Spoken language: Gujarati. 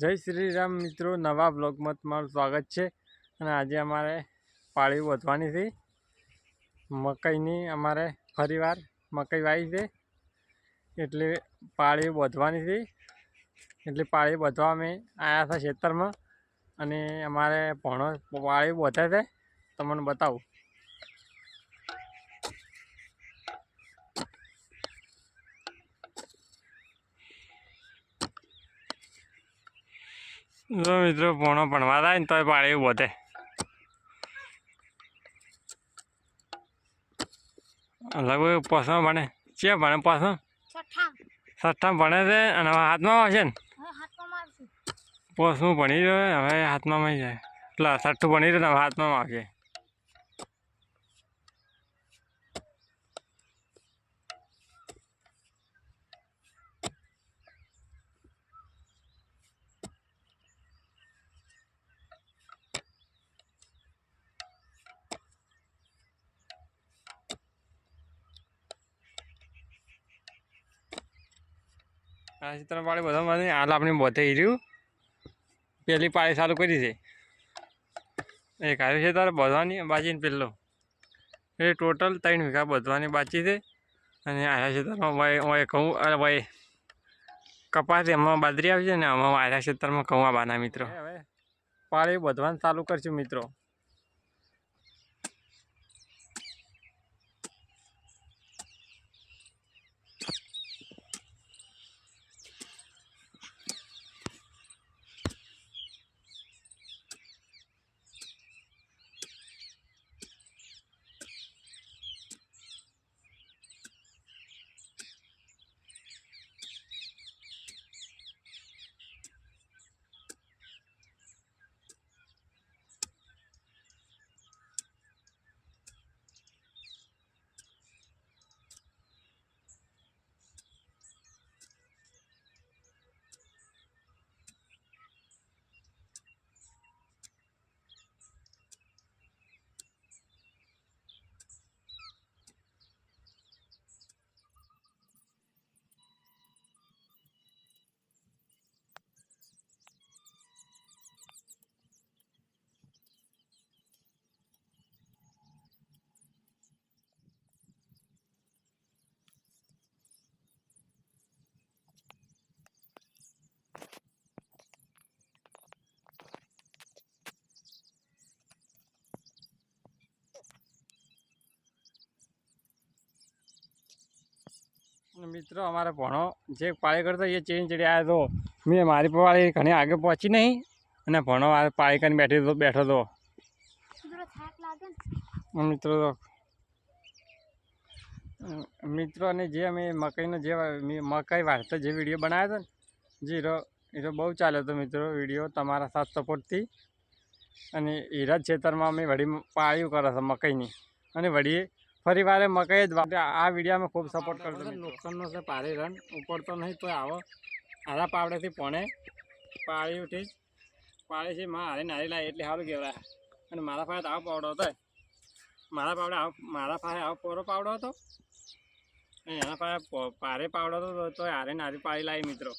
જય શ્રી રામ મિત્રો, નવા બ્લોગમાં તમારું સ્વાગત છે. અને આજે અમારે પાળી વધવાની છે. મકાઈની અમારે ફરીવાર મકાઈ વાવી છે. એટલે પાળી વધવાની છે. એટલે પાળી વધવા અમે આવ્યા હતા ખેતરમાં. અને અમારે ભણો પાળી વધે છે. તમને બતાવું. જો મિત્રો ભણો ભણવા થાય ને તોય પાળી વધે લગભગ પોસમાં ભણે. છે ભણે પાછો છઠ્ઠા. સઠ્ઠા ભણે છે અને હવે હાથમાં આવશે ને? હવે હાથમાં મારશું. પોસું ભણી રહ્યો હવે હાથમાં જાય. એટલે સઠ્ઠું ભણી રહ્યો હવે હાથમાં આવશે આ ચિત્ર પાળી બધા મને હાલ આપણે બધે રહ્યું. પેલી પાળી ચાલુ કરી છે. એક આવ્યું છે તારે બધવાની બાજીને પહેલો એ ટોટલ ત્રણ વીઘા બધવાની બાકી છે. અને આયા ક્ષેત્રમાં વય ઘઉં અરે વય કપાસ એમાં બાજરી છે ને, આમાં આયા ક્ષેત્રમાં ઘઉં આવવાના મિત્રો. હવે પાળી બધવાનું ચાલુ કરશું મિત્રો. મિત્રો અમારે ભણો જે પાળી કરતો એ ચેન ચડી આવ્યો હતો મેં મારી પાળી ઘણી આગળ પહોંચી નહીં અને ભણો આ પાળી કરીને બેઠી હતો બેઠો હતો મિત્રો મિત્રો અને જે અમે મકાઈનો જે મકાઈ વાળતો જે વીડિયો બનાવ્યો હતો ને જે હીરો હીરો બહુ ચાલ્યો હતો મિત્રો વીડિયો તમારા સાથ સપોર્ટથી અને હીરા ખેતરમાં અમે વળી પાળ્યું કરે છે મકાઈની. અને વળી ફરી વારે મકાઈ જ આ વિડીયામાં ખૂબ સપોર્ટ કરતો નુકસાનનો છે પારી રન. ઉપડતો નહીં તો આવો. આરા પાવડેથી પોણે પાળી ઉઠી જ પાળી છે. માં હારે નારી લાવી એટલે સારું કહેવાય. અને મારા પાસે તો આવો પાવડો હતો. મારા પાવડે આવો મારા પાસે આવો પોરો પાવડો હતો. અને એના પાસે પારે પાવડો હતો તો હારે નારી પાળી લાવી મિત્રો.